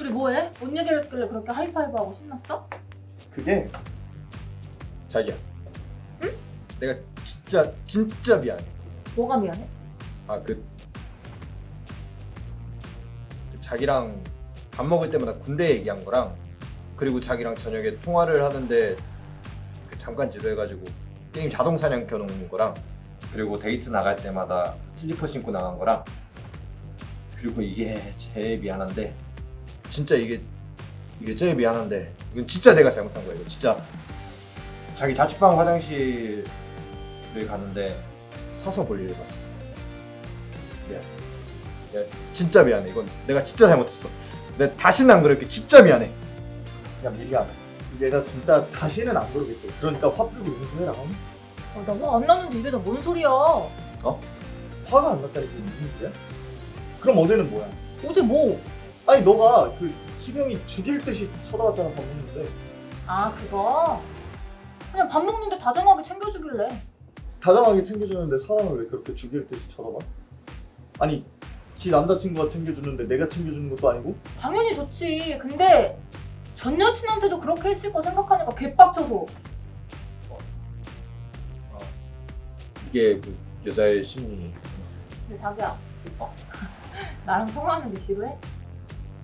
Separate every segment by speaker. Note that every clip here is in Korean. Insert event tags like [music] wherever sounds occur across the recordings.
Speaker 1: 둘이 뭐해? 뭔 얘기를 했길래 그렇게 하이파이브하고 신났어?
Speaker 2: 그게 자기야. 내가 진짜 진짜 미안해.
Speaker 1: 뭐가 미안해?
Speaker 2: 아 그 자기랑 밥 먹을 때마다 군대 얘기한 거랑 그리고 자기랑 저녁에 통화를 하는데 그 잠깐 지루해가지고 게임 자동 사냥 켜놓은 거랑 그리고 데이트 나갈 때마다 슬리퍼 신고 나간 거랑 그리고 이게 제일 미안한데 진짜 이게 이게 제일 미안한데 이건 진짜 내가 잘못한 거예요. 이거 진짜 자기 자취방 화장실을 가는데 서서 볼일을 봤어. 미안. 야, 진짜 미안해. 이건 내가 진짜 잘못했어. 내가 다시는 안 그럴게. 진짜 미안해.
Speaker 3: 야 미리야 내가 진짜 다시는 안 그러겠대 그러니까 화 풀고 용서해라 어?
Speaker 1: 아, 나화 안 나는데 이게 다 뭔 소리야?
Speaker 3: 화가 안 났다는 게 무슨 소리야? 그럼 어제는 뭐야?
Speaker 1: 어제 뭐?
Speaker 3: 아니 너가 그 희병이 죽일 듯이 쳐다봤잖아 밥 먹는데
Speaker 1: 아 그거? 그냥 밥 먹는데 다정하게 챙겨주길래
Speaker 3: 다정하게 챙겨주는데 사람을 왜 그렇게 죽일 듯이 쳐다봐? 아니 지 남자친구가 챙겨주는데 내가 챙겨주는 것도 아니고
Speaker 1: 당연히 좋지 근데 전 여친한테도 그렇게 했을 거 생각하니까 개빡쳐서
Speaker 2: 이게 그 여자의 심리.
Speaker 1: 근데 자기야 [laughs] 나랑 통화하는 게 지루해?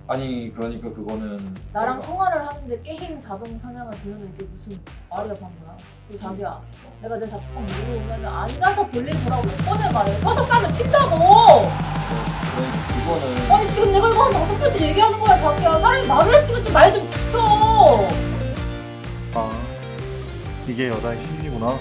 Speaker 2: 아니 그러니까 그거는
Speaker 1: 나랑
Speaker 2: 내가-
Speaker 1: 통화를 하는데 게임 자동 사냥을 부르는 게 무슨 말이야 방금 그리고 자기야. 내가 내 자취방 물어오면 앉아서 볼일 보라고 몇 번을 말해 서서 까면 튄다고!
Speaker 2: 그러니까 그거는
Speaker 1: 아니 지금 내가 이거 한 다섯 번째 얘기하는 거야 자기야. 사람이 말을 했으면 좀 말 좀 지켜
Speaker 3: 아 이게 여자의 심리구나